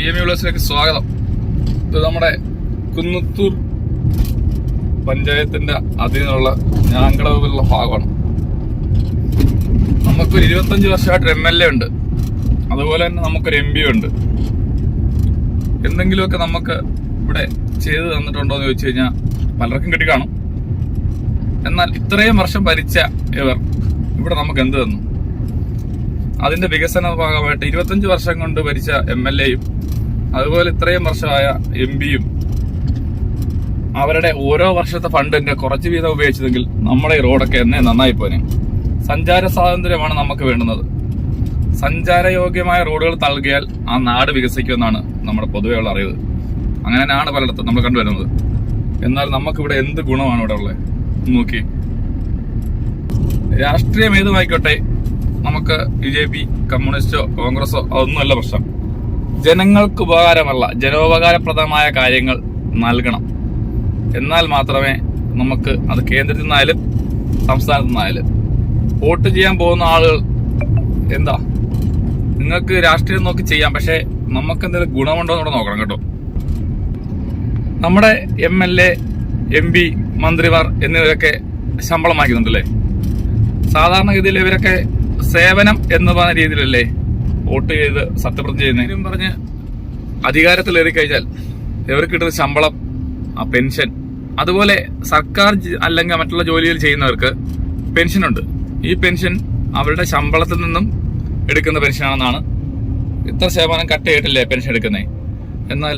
B M യുളേഴ്സിലേക്ക് സ്വാഗതം. ഇത് നമ്മുടെ കുന്നത്തൂർ പഞ്ചായത്തിന്റെ അധീനമുള്ള ഞാങ്കളവിലുള്ള ഭാഗമാണ്. നമുക്കൊരു ഇരുപത്തഞ്ച് വർഷമായിട്ട് എം എൽ എ ഉണ്ട്. അതുപോലെ തന്നെ നമുക്കൊരു എം പി ഉണ്ട്. എന്തെങ്കിലുമൊക്കെ നമുക്ക് ഇവിടെ ചെയ്തു തന്നിട്ടുണ്ടോ എന്ന് ചോദിച്ചു കഴിഞ്ഞാൽ പലർക്കും കിട്ടി കാണും എന്നാൽ ഇത്രയും വർഷം ഭരിച്ച ഇവർ ഇവിടെ നമുക്ക് എന്ത് തന്നു? അതിന്റെ വികസന ഭാഗമായിട്ട് ഇരുപത്തഞ്ച് വർഷം കൊണ്ട് ഭരിച്ച എം എൽ എയും അതുപോലെ ഇത്രയും വർഷമായ എം പിയും അവരുടെ ഓരോ വർഷത്തെ ഫണ്ടിന്റെ കുറച്ച് വീതം ഉപയോഗിച്ചതെങ്കിൽ നമ്മുടെ ഈ റോഡൊക്കെ എന്നെ നന്നായി പോനെ. സഞ്ചാര സ്വാതന്ത്ര്യമാണ് നമുക്ക് വേണ്ടുന്നത്. സഞ്ചാരയോഗ്യമായ റോഡുകൾ നൽകിയാൽ ആ നാട് വികസിക്കുമെന്നാണ് നമ്മുടെ പൊതുവെയുള്ള അറിവ്. അങ്ങനെയാണ് പലയിടത്തും നമ്മൾ കണ്ടുവരുന്നത്. എന്നാൽ നമുക്കിവിടെ എന്ത് ഗുണമാണ് ഇവിടെ ഉള്ളത്? നോക്കി. രാഷ്ട്രീയം ഏതുമായിക്കോട്ടെ നമുക്ക് ബി ജെ പി കമ്മ്യൂണിസ്റ്റോ കോൺഗ്രസോ അതൊന്നുമല്ല പ്രശ്നം. ജനങ്ങൾക്ക് ഉപകാരമല്ല ജനോപകാരപ്രദമായ കാര്യങ്ങൾ നൽകണം. എന്നാൽ മാത്രമേ നമുക്ക് അത് കേന്ദ്രത്തിൽ നിന്നായാലും സംസ്ഥാനത്തു നിന്നായാലും വോട്ട് ചെയ്യാൻ പോകുന്ന ആളുകൾ എന്താ? നിങ്ങൾക്ക് രാഷ്ട്രീയം നോക്കി ചെയ്യാം പക്ഷേ നമുക്ക് എന്തെങ്കിലും ഗുണമുണ്ടോ എന്നൂടെ നോക്കണം കേട്ടോ. നമ്മുടെ M L A M P മന്ത്രിമാർ എന്നിവരൊക്കെ ശമ്പളം വാങ്ങിക്കുന്നുണ്ടല്ലേ? സാധാരണഗതിയിൽ ഇവരൊക്കെ സേവനം എന്ന് പറഞ്ഞ രീതിയിലല്ലേ വോട്ട് ചെയ്ത് സത്യപ്രതിജ്ഞ ചെയ്യുന്നതിനും പറഞ്ഞ് അധികാരത്തിലേറി കഴിഞ്ഞാൽ ഇവർക്ക് കിട്ടുന്ന ശമ്പളം ആ പെൻഷൻ അതുപോലെ സർക്കാർ അല്ലെങ്കിൽ മറ്റുള്ള ജോലിയിൽ ചെയ്യുന്നവർക്ക് പെൻഷനുണ്ട്. ഈ പെൻഷൻ അവരുടെ ശമ്പളത്തിൽ നിന്നും എടുക്കുന്ന പെൻഷനാണെന്നാണ് ഇത്ര ശതമാനം കട്ട് ചെയ്തിട്ടില്ലേ പെൻഷൻ എടുക്കുന്നത് എന്നാൽ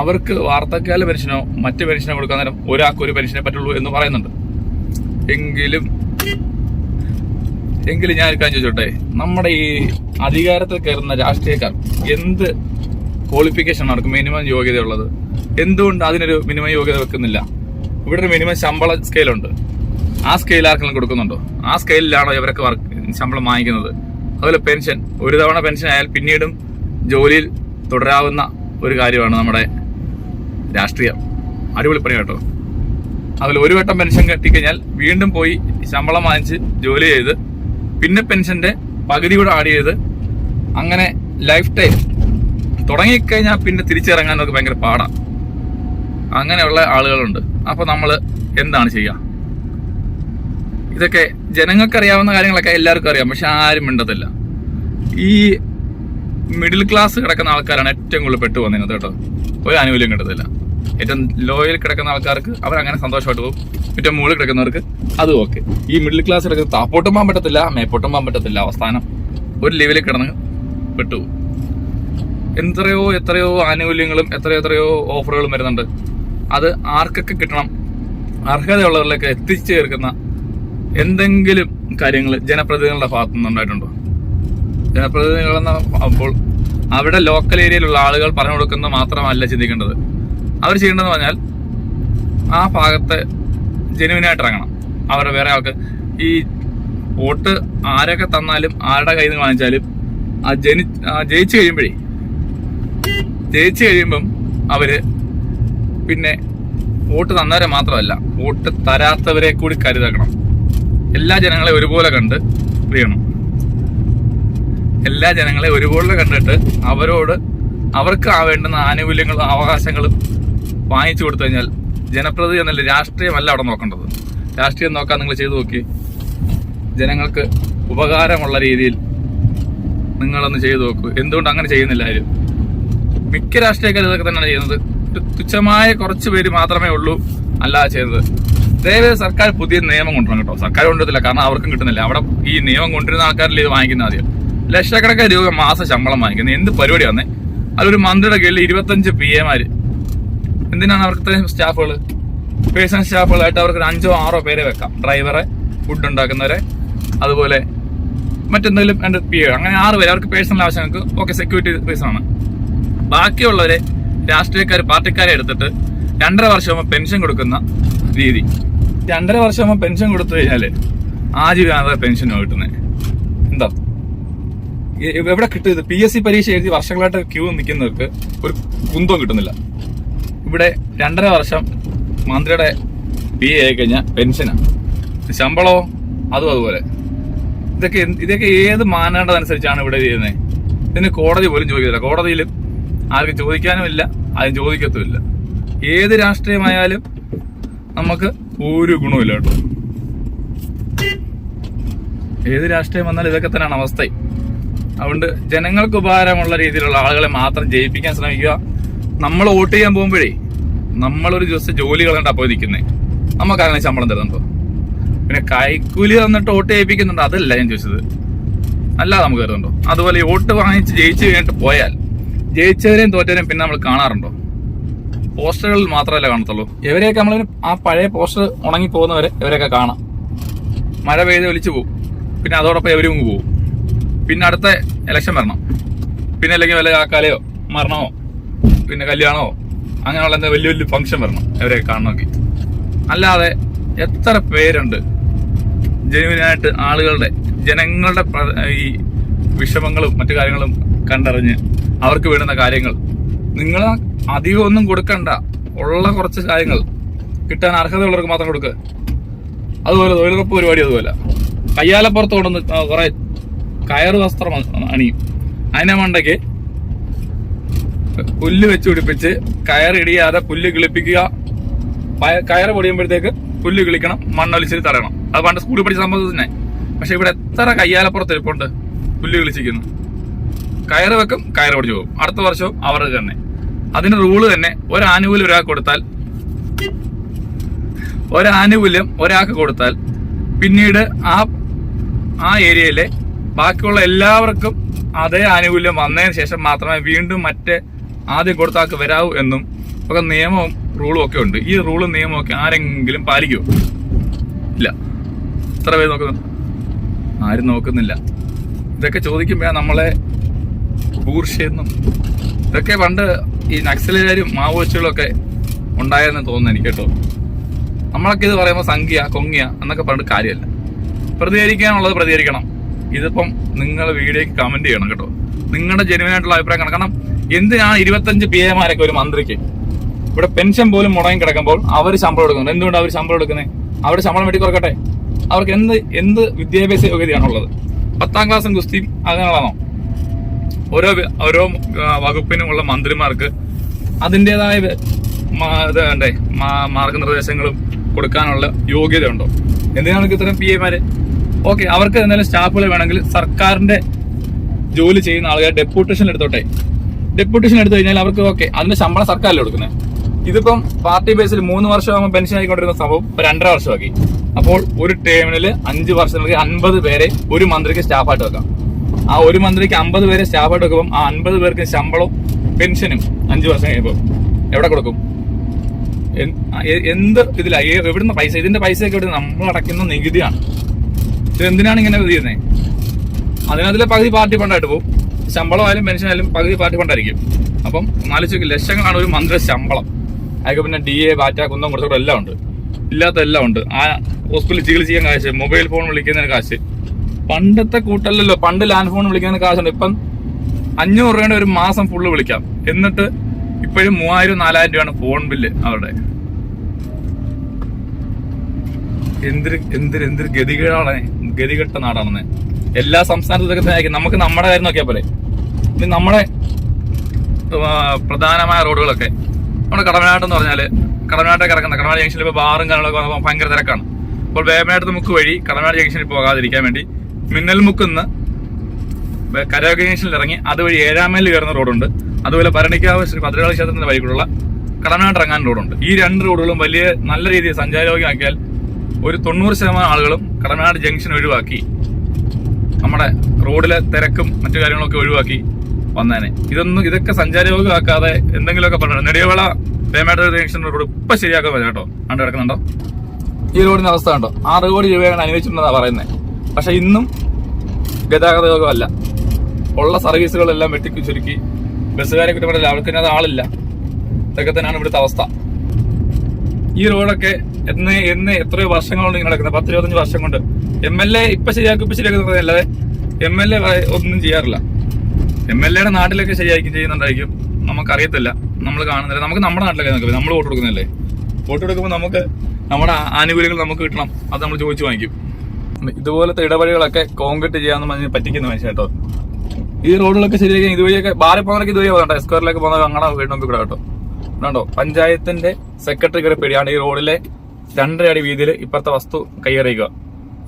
അവർക്ക് വാർത്തക്കാല പെൻഷനോ മറ്റ് പെൻഷനോ കൊടുക്കാൻ നേരം ഒരാൾക്ക് ഒരു പെൻഷനെ പറ്റുള്ളൂ എന്ന് പറയുന്നുണ്ട്. എങ്കിലും എങ്കിലും ഞാൻ എടുക്കാൻ ചോദിച്ചോട്ടെ? നമ്മുടെ ഈ അധികാരത്തിൽ കയറുന്ന രാഷ്ട്രീയക്കാർ എന്ത് ക്വാളിഫിക്കേഷൻ അവർക്ക് മിനിമം യോഗ്യതയുള്ളത്? എന്തുകൊണ്ട് അതിനൊരു മിനിമം യോഗ്യത വെക്കുന്നില്ല? ഇവിടെ ഒരു മിനിമം ശമ്പള സ്കെയിലുണ്ട് ആ സ്കെയിൽ ആർക്കെങ്കിലും കൊടുക്കുന്നുണ്ടോ? ആ സ്കെയിലാണോ ഇവരൊക്കെ വർക്ക് ശമ്പളം വാങ്ങിക്കുന്നത്? അതുപോലെ പെൻഷൻ ഒരു തവണ പെൻഷൻ ആയാൽ പിന്നീടും ജോലിയിൽ തുടരാവുന്ന ഒരു കാര്യമാണ് നമ്മുടെ രാഷ്ട്രീയം. അടിപൊളിപ്പണി കേട്ടോ. അതിൽ ഒരു വട്ടം പെൻഷൻ കെട്ടിക്കഴിഞ്ഞാൽ വീണ്ടും പോയി ശമ്പളം വാങ്ങിച്ച് ജോലി ചെയ്ത് പിന്നെ പെൻഷന്റെ പകുതി കൂടെ ആഡ് ചെയ്ത് അങ്ങനെ ലൈഫ് ടൈം തുടങ്ങിക്കഴിഞ്ഞാൽ പിന്നെ തിരിച്ചിറങ്ങാൻ നമുക്ക് ഭയങ്കര പാടാണ് അങ്ങനെയുള്ള ആളുകളുണ്ട്. അപ്പോൾ നമ്മൾ എന്താണ് ചെയ്യുക ഇതൊക്കെ ജനങ്ങൾക്ക് അറിയാവുന്ന കാര്യങ്ങളൊക്കെ എല്ലാവർക്കും അറിയാം പക്ഷെ ആരും മിണ്ടത്തില്ല. ഈ മിഡിൽ ക്ലാസ് കിടക്കുന്ന ആൾക്കാരാണ് ഏറ്റവും കൂടുതൽ പെട്ടു വന്നിരുന്നത് കേട്ടോ. ഒരു ആനുകൂല്യം കിട്ടത്തില്ല. ഏറ്റവും ലോയിൽ കിടക്കുന്ന ആൾക്കാർക്ക് അവർ അങ്ങനെ സന്തോഷമായിട്ട് പോകും. ഏറ്റവും മുകളിൽ കിടക്കുന്നവർക്ക് അതും ഓക്കെ ഈ മിഡിൽ ക്ലാസ് കിടക്കുന്ന താപ്പോട്ടും പോകാൻ പറ്റത്തില്ല മേപ്പോട്ടും പോകാൻ പറ്റത്തില്ല അവസാനം. ഒരു ലെവലിൽ കിടന്ന് പെട്ടുപോകും എത്രയോ എത്രയോ ആനുകൂല്യങ്ങളും എത്രയോ എത്രയോ ഓഫറുകളും വരുന്നുണ്ട്. അത് ആർക്കൊക്കെ കിട്ടണം? അർഹതയുള്ളവരിലേക്ക് എത്തിച്ചേർക്കുന്ന എന്തെങ്കിലും കാര്യങ്ങൾ ജനപ്രതിനിധികളുടെ ഭാഗത്തു നിന്നുണ്ടായിട്ടുണ്ടോ? ജനപ്രതിനിധികളെന്ന് അപ്പോൾ അവിടെ ലോക്കൽ ഏരിയയിലുള്ള ആളുകൾ പറഞ്ഞു കൊടുക്കുന്നത് മാത്രമല്ല ചിന്തിക്കേണ്ടത്. അവർ ചെയ്യേണ്ടതെന്ന് പറഞ്ഞാൽ ആ ഭാഗത്ത് ജെനുവിനായിട്ട് ഇറങ്ങണം. അവരുടെ വേറെ ആൾക്ക് ഈ വോട്ട് ആരൊക്കെ തന്നാലും ആരുടെ കയ്യിൽ നിന്ന് വാങ്ങിച്ചാലും ആ ജനി ജയിച്ചു കഴിയുമ്പോഴേ ജയിച്ചു കഴിയുമ്പം അവർ പിന്നെ വോട്ട് തന്നവരെ മാത്രമല്ല വോട്ട് തരാത്തവരെ കൂടി കരുതണം. എല്ലാ ജനങ്ങളെ ഒരുപോലെ കണ്ട് ചെയ്യണം എല്ലാ ജനങ്ങളെ ഒരുപോലെ കണ്ടിട്ട് അവരോട് അവർക്ക് ആവേണ്ടുന്ന വേണ്ടുന്ന ആനുകൂല്യങ്ങളും അവകാശങ്ങളും വാങ്ങിച്ചു കൊടുത്തു കഴിഞ്ഞാൽ ജനപ്രതി എന്നല്ല രാഷ്ട്രീയമല്ല അവിടെ നോക്കേണ്ടത്. രാഷ്ട്രീയം നോക്കാൻ നിങ്ങൾ ചെയ്തു നോക്കി. ജനങ്ങൾക്ക് ഉപകാരമുള്ള രീതിയിൽ നിങ്ങളൊന്ന് ചെയ്തു നോക്കൂ. എന്തുകൊണ്ട് അങ്ങനെ ചെയ്യുന്നില്ല ആരും? മിക്ക രാഷ്ട്രീയക്കാരും ഇതൊക്കെ തന്നെയാണ് ചെയ്യുന്നത്. തുച്ഛമായ കുറച്ച് പേര് മാത്രമേ ഉള്ളൂ അല്ലാതെ ചെയ്തത്. ദയവേത് സർക്കാർ പുതിയ നിയമം കൊണ്ടുവരണം കേട്ടോ. സർക്കാർ കൊണ്ടുവരത്തില്ല. കാരണം അവർക്കും കിട്ടുന്നില്ല. അവിടെ ഈ നിയമം കൊണ്ടുവരുന്ന ആൾക്കാരിൽ ഇത് വാങ്ങിക്കുന്ന ആദ്യം. ലക്ഷക്കണക്കിന് രൂപ മാസ ശമ്പളം വാങ്ങിക്കുന്നത്. എന്ത് പരിപാടിയാന്നേ അതൊരു മന്ത്രിയുടെ കീഴിൽ ഇരുപത്തഞ്ച് പി എമാര് എന്തിനാണ് അവർക്ക് ഇത്രയും സ്റ്റാഫുകൾ പേഴ്സണൽ സ്റ്റാഫുകളായിട്ട് അവർക്ക് ഒരു അഞ്ചോ ആറോ പേരെ വെക്കാം. ഡ്രൈവറെ ഫുഡ് ഉണ്ടാക്കുന്നവരെ അതുപോലെ മറ്റെന്തെങ്കിലും എന്റെ പി അങ്ങനെ ആറ് പേര്. അവർക്ക് പേഴ്സണൽ ആവശ്യങ്ങൾക്ക് ഓക്കെ സെക്യൂരിറ്റി റീസൺ ആണ്. ബാക്കിയുള്ളവരെ രാഷ്ട്രീയക്കാർ പാർട്ടിക്കാരെ എടുത്തിട്ട് രണ്ടര വർഷം പെൻഷൻ കൊടുക്കുന്ന രീതി. രണ്ടര വർഷം പെൻഷൻ കൊടുത്തു കഴിഞ്ഞാൽ ആജീവനാന്ത പെൻഷനോ കിട്ടുന്നത് എന്താ? എവിടെ കിട്ടുന്നത് പി എസ് സി പരീക്ഷ എഴുതി വർഷങ്ങളായിട്ട് ക്യൂ നിൽക്കുന്നവർക്ക് ഒരു കുന്തവും കിട്ടുന്നില്ല. ഇവിടെ രണ്ടര വർഷം മന്ത്രിയുടെ പി എ ആയി കഴിഞ്ഞാൽ പെൻഷനാണ് ശമ്പളമോ അതും അതുപോലെ. ഇതൊക്കെ ഇതൊക്കെ ഏത് മാനേണ്ടതനുസരിച്ചാണ് ഇവിടെ ചെയ്യുന്നത് ഇതിന് കോടതി പോലും ചോദിക്കത്തില്ല. കോടതിയിലും ആർക്കും ചോദിക്കാനുമില്ല ആരും ചോദിക്കത്തുമില്ല. ഏത് രാഷ്ട്രീയമായാലും നമുക്ക് ഒരു ഗുണമില്ല കേട്ടോ. ഏത് രാഷ്ട്രീയം വന്നാലും ഇതൊക്കെ തന്നെയാണ് അവസ്ഥ. അതുകൊണ്ട് ജനങ്ങൾക്ക് ഉപകാരമുള്ള രീതിയിലുള്ള ആളുകളെ മാത്രം ജയിപ്പിക്കാൻ ശ്രമിക്കുക. നമ്മൾ വോട്ട് ചെയ്യാൻ പോകുമ്പോഴേ നമ്മളൊരു ദിവസം ജോലി കളണ്ട പോയി നിൽക്കുന്നേ നമുക്കങ്ങനെ ശമ്പളം തരുന്നുണ്ടോ പിന്നെ കൈക്കൂലി തന്നിട്ട് വോട്ട് ചെയ്യിപ്പിക്കുന്നുണ്ട് അതല്ല ഞാൻ ചോദിച്ചത്. അല്ലാതെ നമുക്ക് തരുന്നുണ്ടോ? അതുപോലെ വോട്ട് വാങ്ങിച്ച് ജയിച്ചു കഴിഞ്ഞിട്ട് പോയാൽ ജയിച്ചവരെയും തോറ്റവരെയും പിന്നെ നമ്മൾ കാണാറുണ്ടോ? പോസ്റ്ററുകളിൽ മാത്രമല്ല കാണത്തുള്ളൂ. ഇവരെയൊക്കെ നമ്മൾ ആ പഴയ പോസ്റ്റർ ഉണങ്ങി പോകുന്നവരെ ഇവരെയൊക്കെ കാണാം. മഴ പെയ്ത് ഒലിച്ചു പോകും പിന്നെ അതോടൊപ്പം ഇവരും പോകും പിന്നെ അടുത്ത ഇലക്ഷൻ വരണം. പിന്നെ അല്ലെങ്കിൽ വല്ല കാക്കാലയോ മരണമോ? പിന്നെ കല്യാണമോ? അങ്ങനെയുള്ള എന്താ വലിയ വലിയ ഫംഗ്ഷൻ വരണം അവരെ കാണണമെങ്കിൽ. അല്ലാതെ എത്ര പേരുണ്ട്? ജനുവിനായിട്ട് ആളുകളുടെ ജനങ്ങളുടെ ഈ വിഷമങ്ങളും മറ്റു കാര്യങ്ങളും കണ്ടറിഞ്ഞ് അവർക്ക് വേണ്ടുന്ന കാര്യങ്ങൾ. നിങ്ങൾ അധികം ഒന്നും കൊടുക്കണ്ട. ഉള്ള കുറച്ച് കാര്യങ്ങൾ കിട്ടാൻ അർഹതയുള്ളവർക്ക് മാത്രം കൊടുക്കുക അതുപോലെ തൊഴിലുറപ്പ് പരിപാടി അതുപോലെ. കയ്യാലപ്പുറത്ത് കൊണ്ടുവന്ന് കുറെ കയറ് വസ്ത്രം അണിയും. അതിനെ മണ്ടയ്ക്ക് പുല്ല് വെച്ച് പിടിപ്പിച്ച് കയറിടിയാതെ പുല്ല് കിളിപ്പിക്കുക. കയറ് പൊടിയുമ്പോഴത്തേക്ക് പുല്ല് കിളിക്കണം മണ്ണൊലിച്ചിൽ തടയണം. അത് പണ്ട് സ്കൂളിൽ പഠിച്ച സംഭവം തന്നെ. പക്ഷെ ഇവിടെ എത്ര കയ്യാലപ്പുറത്ത് ഇരിപ്പുണ്ട് പുല്ല് കിളിച്ചിരിക്കുന്നു. കയറ് വെക്കും കയറ് പൊടിച്ചു പോകും. അടുത്ത വർഷവും അവർ തന്നെ. അതിന് റൂൾ തന്നെ ഒരു ആനുകൂല്യം ഒരാൾക്ക് കൊടുത്താൽ ഒരു ആനുകൂല്യം ഒരാൾക്ക് കൊടുത്താൽ പിന്നീട് ആ ആ ഏരിയയിലെ ബാക്കിയുള്ള എല്ലാവർക്കും അതേ ആനുകൂല്യം വന്നതിന് ശേഷം മാത്രമേ വീണ്ടും മറ്റേ ആദ്യം കൊടുത്ത ആൾക്ക് വരാവൂ എന്നും ഒക്കെ നിയമവും റൂളും ഒക്കെ ഉണ്ട്. ഈ റൂളും നിയമവും ഒക്കെ ആരെങ്കിലും പാലിക്കുമോ ഇല്ല. എത്ര പേര് നോക്കുന്നു? ആരും നോക്കുന്നില്ല. ഇതൊക്കെ ചോദിക്കുമ്പോൾ നമ്മളെ ബൂർഷെന്നും ഇതൊക്കെ പണ്ട് ഈ നക്സലുകാരും മാവോയിസ്റ്റുകളും ഒക്കെ ഉണ്ടായെന്ന് തോന്നുന്നു എനിക്ക് കേട്ടോ. നമ്മളൊക്കെ ഇത് പറയുമ്പോൾ സംഖ്യ കൊങ്ങിയ എന്നൊക്കെ പറഞ്ഞിട്ട് കാര്യമല്ല. പ്രതികരിക്കാനുള്ളത് പ്രതികരിക്കണം. ഇതിപ്പം നിങ്ങൾ വീഡിയോയ്ക്ക് കമന്റ് ചെയ്യണം കേട്ടോ. നിങ്ങളുടെ ജെനുവിനായിട്ടുള്ള അഭിപ്രായം കാണണം കാരണം എന്തിനാണ് ഇരുപത്തഞ്ച് പി എമാരൊക്കെ ഒരു മന്ത്രിക്ക്? ഇവിടെ പെൻഷൻ പോലും മുടങ്ങി കിടക്കുമ്പോൾ അവർ ശമ്പളം എടുക്കുന്നത്. എന്തുകൊണ്ട് അവർ ശമ്പളം എടുക്കുന്നത് അവരുടെ ശമ്പളം വെട്ടി കുറക്കട്ടെ? അവർക്ക് എന്ത് എന്ത് വിദ്യാഭ്യാസ യോഗ്യതയാണുള്ളത്? പത്താം ക്ലാസ്സും ഗുസ്തിയും അങ്ങനെയുള്ളതാണോ ഓരോ ഓരോ വകുപ്പിനുമുള്ള മന്ത്രിമാർക്ക് അതിന്റെതായ ഇതേ മാർഗനിർദ്ദേശങ്ങളും കൊടുക്കാനുള്ള യോഗ്യത ഉണ്ടോ എന്തിനാണ് ഇത്തരം പി എമാര് ഓക്കെ അവർക്ക് എന്തെങ്കിലും സ്റ്റാഫുകൾ വേണമെങ്കിൽ സർക്കാരിന്റെ ജോലി ചെയ്യുന്ന ആളുകൾ ഡെപ്യൂട്ടേഷൻ എടുത്തോട്ടെ ഡെപ്യൂട്ടേഷൻ എടുത്തു കഴിഞ്ഞാൽ അവർക്ക് ഓക്കെ അതിന്റെ ശമ്പളം സർക്കാരിൽ കൊടുക്കുന്നത് ഇതിപ്പം പാർട്ടി ബേസിൽ മൂന്ന് വർഷമാകുമ്പോൾ പെൻഷൻ ആയിക്കൊണ്ടിരുന്ന സംഭവം രണ്ടര വർഷമാക്കി. അപ്പോൾ ഒരു ടേമിനിൽ അഞ്ച് വർഷങ്ങൾക്ക് അൻപത് പേരെ ഒരു മന്ത്രിക്ക് സ്റ്റാഫായിട്ട് വെക്കാം. ആ ഒരു മന്ത്രിക്ക് അമ്പത് പേരെ സ്റ്റാഫായിട്ട് വെക്കുമ്പോൾ ആ അൻപത് പേർക്ക് ശമ്പളവും പെൻഷനും അഞ്ചു വർഷം കഴിയുമ്പോൾ എവിടെ കൊടുക്കും? എന്ത് ഇതിലായി എവിടുന്ന പൈസ? ഇതിന്റെ പൈസയൊക്കെ എവിടെ നമ്മൾ അടയ്ക്കുന്ന നികുതിയാണ്. ഇത് എന്തിനാണ് ഇങ്ങനെ ചെയ്യുന്നത് അതിനതിലെ പകുതി പാർട്ടി ഫണ്ടായിട്ട് പോകും. ശമ്പളമായാലും പെൻഷനായാലും പകുതി പാർട്ടി ഫണ്ടായിരിക്കും അപ്പം നാലിച്ചു ലക്ഷങ്ങളാണ് ഒരു മന്ത്രി ശമ്പളം. അതൊക്കെ പിന്നെ ഡി എ ബാറ്റ കുന്തം കൊടുത്തോടെ എല്ലാം ഉണ്ട്. ഇല്ലാത്ത എല്ലാം ഉണ്ട്. ആ ഹോസ്പിറ്റലിൽ ചികിത്സിക്കാൻ കാശ് മൊബൈൽ ഫോൺ വിളിക്കുന്നതിന് കാശ്. പണ്ടത്തെ കൂട്ടല്ലല്ലോ പണ്ട് ലാൻഡ് ഫോൺ വിളിക്കുന്നതിന് കാശുണ്ട്. ഇപ്പം അഞ്ഞൂറ് രൂപയുടെ ഒരു മാസം ഫുള്ള് വിളിക്കാം. എന്നിട്ട് ഇപ്പോഴും മൂവായിരം നാലായിരം രൂപയാണ് ഫോൺ ബില്ല് അവരുടെ. എന്തൊരു എന്തൊരു എന്തൊരു ഗതികേടാണ് ഗതികെട്ട നാടാണെന്ന്. എല്ലാ സംസ്ഥാനത്തും ഇതൊക്കെ നമുക്ക് നമ്മുടെ കാര്യം നോക്കിയാൽ പോലെ ഇനി നമ്മുടെ പ്രധാനമായ റോഡുകളൊക്കെ. നമ്മുടെ കടമനാട്ട് എന്ന് പറഞ്ഞാൽ കടമനാട്ടൊക്കെ ഇറക്കുന്ന കടമനാട് ജംഗ്ഷനിൽ ഇപ്പോൾ ബാറും കാര്യങ്ങളൊക്കെ വന്നപ്പോൾ ഭയങ്കര തിരക്കാണ്. അപ്പോൾ വേമനാട്ട് മുക്ക് വഴി കടമനാട് ജംഗ്ഷനിൽ പോകാതിരിക്കാൻ വേണ്ടി മിന്നൽ മുക്കുന്ന് കരോഗ ജംഗ്ഷനിൽ ഇറങ്ങി അതുവഴി ഏഴാം മൈലിൽ കയറുന്ന റോഡുണ്ട്. അതുപോലെ ഭരണിക്കാവ് ശ്രീ ഭദ്രകാളി ക്ഷേത്രത്തിന്റെ വഴിക്കുള്ള കടമനാട്ട് ഇറങ്ങാൻ റോഡുണ്ട്. ഈ രണ്ട് റോഡുകളും വലിയ നല്ല രീതിയിൽ സഞ്ചാരയോഗ്യമാക്കിയാൽ ഒരു തൊണ്ണൂറ് ശതമാനം ആളുകളും കടമനാട് ജംഗ്ഷൻ ഒഴിവാക്കി നമ്മുടെ റോഡിലെ തിരക്കും മറ്റു കാര്യങ്ങളൊക്കെ ഒഴിവാക്കി വന്നേനെ. ഇതൊന്നും ഇതൊക്കെ സഞ്ചാരയോഗ്യമാക്കാതെ എന്തെങ്കിലുമൊക്കെ പറഞ്ഞു നെടിയവള പേമേട്ട ജംഗ്ഷൻ റോഡ് ഇപ്പൊ ശരിയാക്കാൻ പറ്റും കേട്ടോ. കണ്ടു കിടക്കുന്നുണ്ടോ? ഈ റോഡിന്റെ അവസ്ഥ കണ്ടോ? ആറ് കോടി രൂപയാണ് അനുവദിച്ചിട്ടുണ്ടെന്നാണ് പറയുന്നത് പക്ഷെ ഇന്നും ഗതാഗത യോഗമല്ല. ഉള്ള സർവീസുകളെല്ലാം വെട്ടിക്ക് ചുരുക്കി. ബസ്സുകാരെ കുറ്റപ്പെടില്ല അത് ആളില്ല. ഇതൊക്കെ തന്നെയാണ് ഇവിടുത്തെ അവസ്ഥ. ഈ റോഡൊക്കെ എന്ന് എന്ന് എത്രയോ വർഷങ്ങൾ കൊണ്ട് ഇങ്ങനെ നടക്കുന്നത്. പത്ത് ഇരുപത്തഞ്ച് വർഷം കൊണ്ട്. എം എൽ എ ഇപ്പൊ ശരിയാക്കും ഇപ്പൊ ശരിയാക്കുന്നതല്ലാതെ എം എൽ എ ഒന്നും ചെയ്യാറില്ല. എം എൽ എയുടെ നാട്ടിലൊക്കെ ശരിയായിരിക്കും ചെയ്യുന്നുണ്ടായിരിക്കും. നമുക്കറിയത്തില്ല. നമ്മൾ കാണുന്നില്ല. നമുക്ക് നമ്മുടെ നാട്ടിലൊക്കെ നോക്കാം. നമ്മൾ വോട്ട് കൊടുക്കുന്നില്ലേ? വോട്ട് കൊടുക്കുമ്പോൾ നമുക്ക് നമ്മുടെ ആനുകൂല്യങ്ങൾ നമുക്ക് കിട്ടണം. അത് നമ്മൾ ചോദിച്ചു വാങ്ങിക്കും. ഇതുപോലത്തെ ഇടപെടലുകളൊക്കെ കോൺക്രീറ്റ് ചെയ്യാന്ന് പറഞ്ഞ് പറ്റിക്കുന്ന മനുഷ്യ കേട്ടോ. ഈ റോഡുകളൊക്കെ ശരിയാക്കി ഇതുവഴിയൊക്കെ ബാറി പോകുന്നവരൊക്കെ ഇതുവഴി പോകണ്ട സ്ക്വയറിലേക്ക് പോകുന്ന അങ്ങനെ വീട് മുമ്പിൽ കൂടെ കേട്ടോ. കണ്ടോ? പഞ്ചായത്തിന്റെ സെക്രട്ടറി കയറി പേടിയാണ്. ഈ റോഡിലെ രണ്ടര അടി വീതിയിൽ ഇപ്പുറത്തെ വസ്തു കൈയറിയിക്കുക.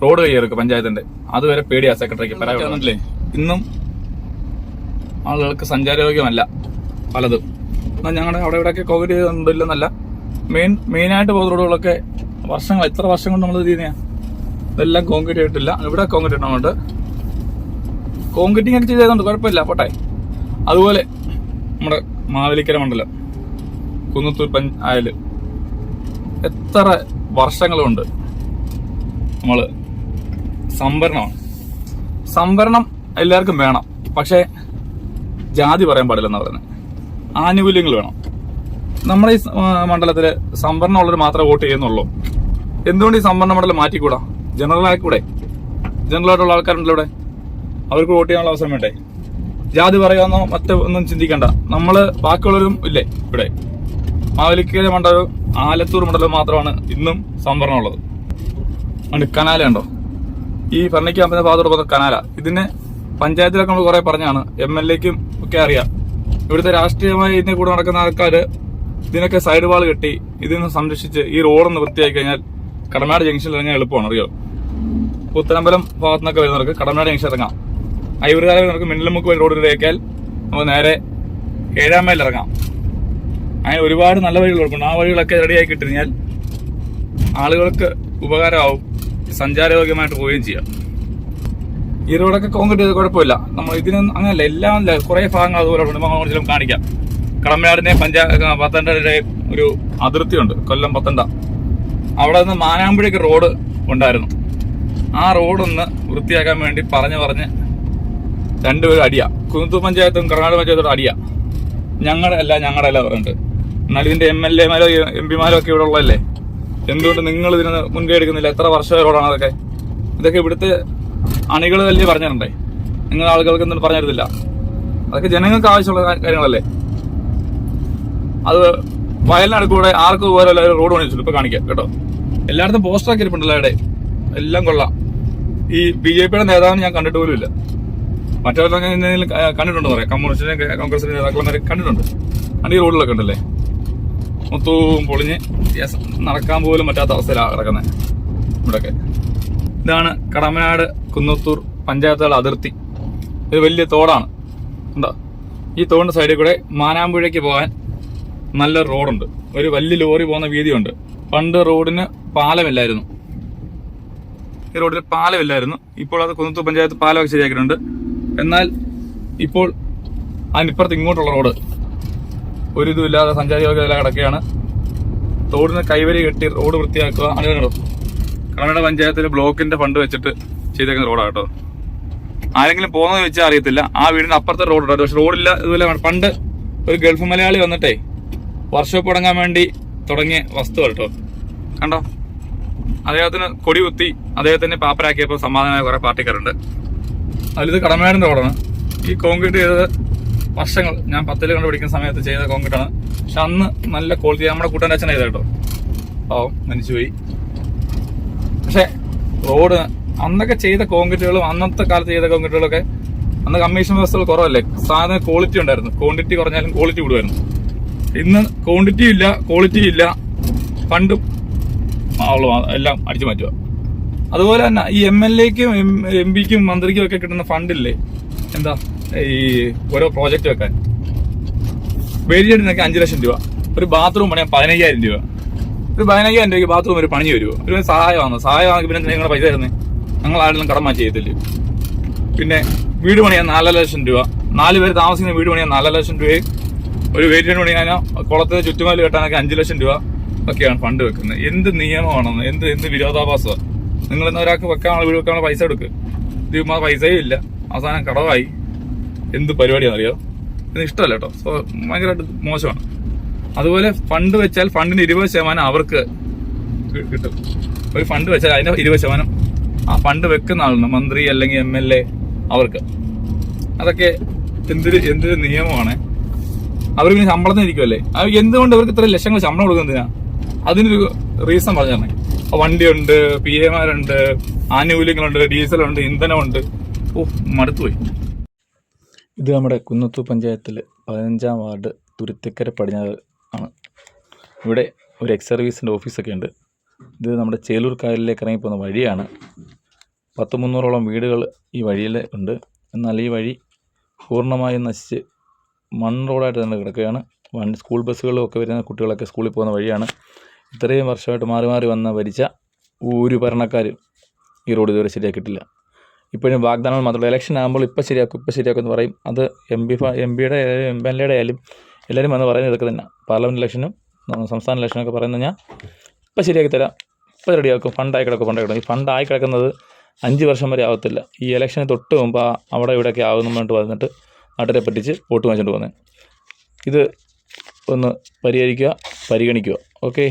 റോഡ് കൈയേറിക്കുക പഞ്ചായത്തിന്റെ. അതുവരെ പേടിയാണ് സെക്രട്ടറിക്ക് പറയാനില്ലേ ഇന്നും ആളുകൾക്ക് സഞ്ചാരയോഗ്യമല്ല പലതും. എന്നാൽ ഞങ്ങളുടെ അവിടെ ഇവിടെയൊക്കെ കോവിഡ് ഉണ്ടില്ലെന്നല്ല മെയിൻ മെയിനായിട്ട് പോകുന്ന റോഡുകളൊക്കെ വർഷങ്ങൾ എത്ര വർഷം കൊണ്ട് നമ്മൾ ചെയ്യുന്നതാണ് ഇതെല്ലാം കോൺക്രീറ്റ് ആയിട്ടില്ല. ഇവിടെ കോൺക്രീറ്റ് ഇടണമുണ്ട് കോൺക്രീറ്റിംഗ് ഒക്കെ ചെയ്തതുകൊണ്ട് കുഴപ്പമില്ല. പോട്ടെ. അതുപോലെ നമ്മുടെ മാവേലിക്കര മണ്ഡലം കുന്നത്തൂർ പഞ്ചായൽ എത്ര വർഷങ്ങളുണ്ട് നമ്മൾ സംവരണമാണ് സംവരണം എല്ലാവർക്കും വേണം. പക്ഷേ ജാതി പറയാൻ പാടില്ലെന്ന് പറയുന്നത് ആനുകൂല്യങ്ങൾ വേണം. നമ്മുടെ ഈ മണ്ഡലത്തിൽ സംവരണം ഉള്ളവർ മാത്രമേ വോട്ട് ചെയ്യുന്നുള്ളൂ. എന്തുകൊണ്ട് ഈ സംവരണ മണ്ഡലം മാറ്റിക്കൂടാ? ജനറൽ ആയിക്കൂടെ? ജനറൽ ആയിട്ടുള്ള ആൾക്കാരുണ്ടല്ലോ ഇവിടെ. അവർക്ക് വോട്ട് ചെയ്യാനുള്ള അവസരം വേണ്ടേ? ജാതി പറയാന്നോ മറ്റോ ഒന്നും ചിന്തിക്കണ്ട. നമ്മൾ ബാക്കിയുള്ളവരും ഇല്ലേ ഇവിടെ? മാവലിക്കര മണ്ഡലവും ആലത്തൂർ മണ്ഡലവും മാത്രമാണ് ഇന്നും സംവരണം ഉള്ളത് അതുകൊണ്ട് കനാല ഉണ്ടോ ഈ ഭരണിക്കാമ്പിന്റെ ഭാഗത്തോട് പോകുന്ന കനാല. ഇതിന് പഞ്ചായത്തിലൊക്കെ നമ്മൾ കുറെ പറഞ്ഞാണ്. എം എൽ എക്കും ഒക്കെ അറിയാം. ഇവിടുത്തെ രാഷ്ട്രീയമായി ഇതിനെ കൂടെ നടക്കുന്ന ആൾക്കാര് ഇതിനൊക്കെ സൈഡ് വാൾ കെട്ടി ഇതിനെ സംരക്ഷിച്ച് ഈ റോഡൊന്ന് വൃത്തിയാക്കി കഴിഞ്ഞാൽ കടമനാട് ജംഗ്ഷനിൽ ഇറങ്ങാൻ എളുപ്പമാണ്. അറിയോ? പുത്തനമ്പലം ഭാഗത്തുനിന്നൊക്കെ വരുന്നവർക്ക് കടമനാട് ജംഗ്ഷൻ ഇറങ്ങാം. അയ്യൂർകാല വരുന്നവർക്ക് മിന്നലമുക്ക് റോഡിലേക്കാൽ നമുക്ക് നേരെ ഏഴാം മൈൽ ഇറങ്ങാം. അങ്ങനെ ഒരുപാട് നല്ല വഴികൾ വഴികളുണ്ട് ആ വഴികളൊക്കെ റെഡിയാക്കി കിട്ടിക്കഴിഞ്ഞാൽ ആളുകൾക്ക് ഉപകാരമാവും. സഞ്ചാരയോഗ്യമായിട്ട് പോവുകയും ചെയ്യാം. ഈ റോഡൊക്കെ കോൺക്രീറ്റ് ചെയ്ത് കുഴപ്പമില്ല. നമ്മൾ ഇതിന് അങ്ങനെയല്ല എല്ലാം കുറേ ഭാഗങ്ങൾ അതുപോലെ നമുക്ക് കാണിക്കാം. കളമനാടിനെ പഞ്ചാ പത്തനംതിട്ടയുടെ ഒരു അതിർത്തിയുണ്ട്. കൊല്ലം പത്തണ്ട അവിടെ നിന്ന് മാനാമ്പുഴയ്ക്ക് റോഡ് ഉണ്ടായിരുന്നു. ആ റോഡൊന്ന് വൃത്തിയാക്കാൻ വേണ്ടി പറഞ്ഞു പറഞ്ഞ് രണ്ടുപേരും അടിയാ. കുന്തു പഞ്ചായത്തും കർണാടക പഞ്ചായത്തോട് അടിയാ. ഞങ്ങളുടെ അല്ല ഞങ്ങളുടെ അല്ല പറഞ്ഞിട്ട്. എന്നാൽ ഇതിന്റെ എം എൽ എമാരോ എം പിമാരോ ഒക്കെ ഇവിടെ ഉള്ളതല്ലേ? എന്തുകൊണ്ട് നിങ്ങൾ ഇതിന് മുൻകൈ എടുക്കുന്നില്ല? എത്ര വർഷ റോഡാണ് അതൊക്കെ? ഇതൊക്കെ ഇവിടുത്തെ അണികൾ തല്ലി പറഞ്ഞിട്ടുണ്ടേ നിങ്ങൾ ആളുകൾക്ക് ഒന്നും പറഞ്ഞു തരുന്നില്ല അതൊക്കെ ജനങ്ങൾക്ക് ആവശ്യമുള്ള കാര്യങ്ങളല്ലേ? അത് വയലിനടുക്കൂടെ ആർക്കും പോലെ റോഡ് പണിച്ചു ഇപ്പൊ കാണിക്കാം കേട്ടോ. എല്ലായിടത്തും പോസ്റ്ററൊക്കെ ഇരിപ്പുണ്ടല്ലോ അവിടെ. എല്ലാം കൊള്ളാം. ഈ ബി ജെ പിയുടെ നേതാവിനെ ഞാൻ കണ്ടിട്ട് പോലും ഇല്ല. മറ്റവരൊക്കെ കണ്ടിട്ടുണ്ടോ പറയാം. കമ്മ്യൂണിസ്റ്റിനെ കോൺഗ്രസിന്റെ നേതാക്കളെ കണ്ടിട്ടുണ്ട്. അണ്ടി റോഡിലൊക്കെ ഉണ്ടല്ലേ? മൊത്തവും പൊളിഞ്ഞ് നടക്കാൻ പോലും പറ്റാത്ത അവസ്ഥയിലാണ് കിടക്കുന്നത് ഇവിടെയൊക്കെ ഇതാണ് കടമനാട് കുന്നത്തൂർ പഞ്ചായത്തുകളുടെ അതിർത്തി. ഇത് വലിയ തോടാണ്. ഉണ്ടോ ഈ തോടിന്റെ സൈഡിൽ കൂടെ മാനാമ്പുഴയ്ക്ക് പോകാൻ നല്ല റോഡുണ്ട്. ഒരു വലിയ ലോറി പോകുന്ന വീതിയുണ്ട്. പണ്ട് റോഡിന് പാലമില്ലായിരുന്നു. ഈ റോഡിൽ പാലമില്ലായിരുന്നു. ഇപ്പോൾ അത് കുന്നത്തൂർ പഞ്ചായത്ത് പാലമൊക്കെ ശരിയാക്കിയിട്ടുണ്ട്. എന്നാൽ ഇപ്പോൾ അതിനിപ്പുറത്ത് ഇങ്ങോട്ടുള്ള റോഡ് ഒരു ഇതുമില്ലാതെ സഞ്ചാരികൾക്കെല്ലാം കിടക്കുകയാണ്. തോടിന് കൈവരി കെട്ടി റോഡ് വൃത്തിയാക്കുക അങ്ങനെ കർണാടക പഞ്ചായത്തിലെ ബ്ലോക്കിന്റെ ഫണ്ട് വെച്ചിട്ട് ചെയ്തേക്കുന്ന റോഡാണ് കേട്ടോ. ആരെങ്കിലും പോകുന്നത് വെച്ചാൽ അറിയത്തില്ല. ആ വീടിന്റെ അപ്പുറത്തെ റോഡ് ഉണ്ട് പക്ഷെ റോഡില്ല ഇതുപോലെ പണ്ട് ഒരു ഗൾഫ് മലയാളി വന്നിട്ടേ വർഷോപ്പ് തുടങ്ങാൻ വേണ്ടി തുടങ്ങിയ വസ്തു കേട്ടോ. കണ്ടോ? അദ്ദേഹത്തിന് കൊടി കുത്തി അദ്ദേഹത്തിന്റെ പാപ്പരാക്കിയപ്പോൾ സമാധാനമായ കുറെ പാർട്ടിക്കാരുണ്ട്. അതിലിത് കടമേടിന്റെ റോഡാണ്. ഈ കോൺക്രീറ്റ് ചെയ്തത് വർഷങ്ങൾ ഞാൻ പത്തിൽ കണ്ട് പിടിക്കുന്ന സമയത്ത് ചെയ്ത കോൺക്രീറ്റ് ആണ് പക്ഷെ അന്ന് നല്ല ക്വാളിറ്റി നമ്മുടെ കൂട്ടൻ അച്ഛൻ ചെയ്തേട്ടോ പാവം മരിച്ചുപോയി. റോഡ് അന്നൊക്കെ ചെയ്ത കോൺക്രീറ്റുകളും അന്നത്തെ കാലത്ത് ചെയ്ത കോൺക്രീറ്റുകളൊക്കെ അന്ന് കമ്മീഷൻ വ്യവസ്ഥകൾ കുറവല്ലേ? സാധനം ക്വാളിറ്റി ഉണ്ടായിരുന്നു. ക്വാണ്ടിറ്റി കുറഞ്ഞാലും ക്വാളിറ്റി കൂടുമായിരുന്നു. ഇന്ന് ക്വാണ്ടിറ്റി ഇല്ല ക്വാളിറ്റി ഇല്ല. ഫണ്ടും അവളും എല്ലാം അടിച്ചു മാറ്റുക. അതുപോലെ തന്നെ ഈ എം എൽ എക്കും എം പിക്കും മന്ത്രിക്കും ഒക്കെ കിട്ടുന്ന ഫണ്ടില്ലേ എന്താ? ഈ ഓരോ പ്രോജക്റ്റ് വെക്കാൻ. വേരിയഡിനൊക്കെ അഞ്ചു ലക്ഷം രൂപ. ഒരു ബാത്റൂം പണിയാൻ പതിനയ്യായിരം രൂപ. ഒരു പതിനയ്യായിരം രൂപയ്ക്ക് ബാത്റൂം ഒരു പണി വരുമോ ഒരു സഹായമാണ്? സഹായമാണെങ്കിൽ പിന്നെ നിങ്ങളുടെ പൈസ തരുന്നത് ഞങ്ങൾ ആരെങ്കിലും കടം മാറ്റി ചെയ്യത്തില്ല? പിന്നെ വീട് പണിയാൻ നാലര ലക്ഷം രൂപ. നാല് പേര് താമസിക്കുന്ന വീട് പണിയാൻ നാലര ലക്ഷം രൂപയും ഒരു വേരിയന്റ് പണിയാനോ കുളത്തിന് ചുറ്റുമാൽ കെട്ടാനൊക്കെ അഞ്ച് ലക്ഷം രൂപ ഒക്കെയാണ് ഫണ്ട് വെക്കുന്നത്. എന്ത് നിയമമാണെന്ന്? എന്ത് എന്ത് വിരോധാഭാസമാണ് നിങ്ങൾ ഇന്ന് ഒരാൾക്ക് വെക്കാനുള്ള വീട് വെക്കാനുള്ള പൈസ എടുക്ക്. ഇത് പൈസയും ഇല്ല. അവസാനം കടവായി. എന്ത് പരിപാടിയാണെന്നറിയോ? ഇത് ഇഷ്ടമല്ല കേട്ടോ. സോ ഭയങ്കരമായിട്ട് മോശമാണ്. അതുപോലെ ഫണ്ട് വെച്ചാൽ ഫണ്ടിന് ഇരുപത് ശതമാനം അവർക്ക് കിട്ടും. ഒരു ഫണ്ട് വെച്ചാൽ അതിന്റെ ഇരുപത് ശതമാനം ആ ഫണ്ട് വെക്കുന്ന ആളുണ്ട് മന്ത്രി അല്ലെങ്കിൽ എം എൽ എ അവർക്ക്. അതൊക്കെ എന്തൊരു എന്തൊരു നിയമമാണ്. അവർക്ക് ശമ്പളത്തിന് ഇരിക്കുമല്ലേ അത് എന്തുകൊണ്ട് അവർക്ക് ഇത്ര ലക്ഷങ്ങൾ ശമ്പളം കൊടുക്കുന്നതിനാ അതിനൊരു റീസൺ പറഞ്ഞു വണ്ടിയുണ്ട് പി എമാരുണ്ട് ആനുകൂല്യങ്ങളുണ്ട് ഡീസലുണ്ട് ഇന്ധനമുണ്ട്. ഓ മടുത്തുപോയി. ഇത് നമ്മുടെ കുന്നത്തൂർ പഞ്ചായത്തിൽ പതിനഞ്ചാം വാർഡ് തുരുത്തിക്കര പടിഞ്ഞാറ് ഇവിടെ ഒരു എക്സ് സർവീസിന്റെ ഓഫീസൊക്കെ ഉണ്ട്. ഇത് നമ്മുടെ ചേലൂർ കായലിലേക്ക് ഇറങ്ങിപ്പോകുന്ന വഴിയാണ്. പത്ത് മുന്നൂറോളം വീടുകൾ ഈ വഴിയിൽ ഉണ്ട്. എന്നാൽ ഈ വഴി പൂർണമായും നശിച്ച് മൺ റോഡായിട്ട് തന്നെ കിടക്കുകയാണ്. വണ്ടി സ്കൂൾ ബസ്സുകളും ഒക്കെ വരുന്ന കുട്ടികളൊക്കെ സ്കൂളിൽ പോകുന്ന വഴിയാണ്. ഇത്രയും വർഷമായിട്ട് മാറി മാറി വന്ന ഭരിച്ച ഒരു ഭരണക്കാരും ഈ റോഡ് ഇതുവരെ ശരിയാക്കിയിട്ടില്ല. ഇപ്പോഴും വാഗ്ദാനങ്ങൾ മാത്രമല്ല ഇലക്ഷൻ ആകുമ്പോൾ ഇപ്പം ശരിയാക്കും ഇപ്പം ശരിയാക്കും എന്ന് പറയും. അത് എം പി എം പിയുടെ എം എൽ എയുടെ ആയാലും എല്ലാവരും വന്ന് പറയുന്നത് ഇതൊക്കെ തന്നെ. പാർലമെന്റ് ഇലക്ഷനും സംസ്ഥാന ഇലക്ഷനൊക്കെ പറയുന്നത് ഞാൻ ഇപ്പം ശരിയാക്കി തരാം. ഇപ്പം റെഡിയാക്കും ഫണ്ടായി കിടക്കും ഫണ്ടായി കിടക്കും. ഈ ഫണ്ടായി കിടക്കുന്നത് അഞ്ച് വർഷം വരെ ആവത്തില്ല. ഈ ഇലക്ഷന് തൊട്ട് മുമ്പ് അവിടെ ഇവിടെയൊക്കെ ആകുന്നു പറഞ്ഞിട്ട് വന്നിട്ട് നാട്ടിലെ പറ്റിച്ച് വോട്ട് വാങ്ങിച്ചുകൊണ്ട് പോകുന്നത് ഇത് ഒന്ന് പരിഹരിക്കുക പരിഗണിക്കുക. ഓക്കെ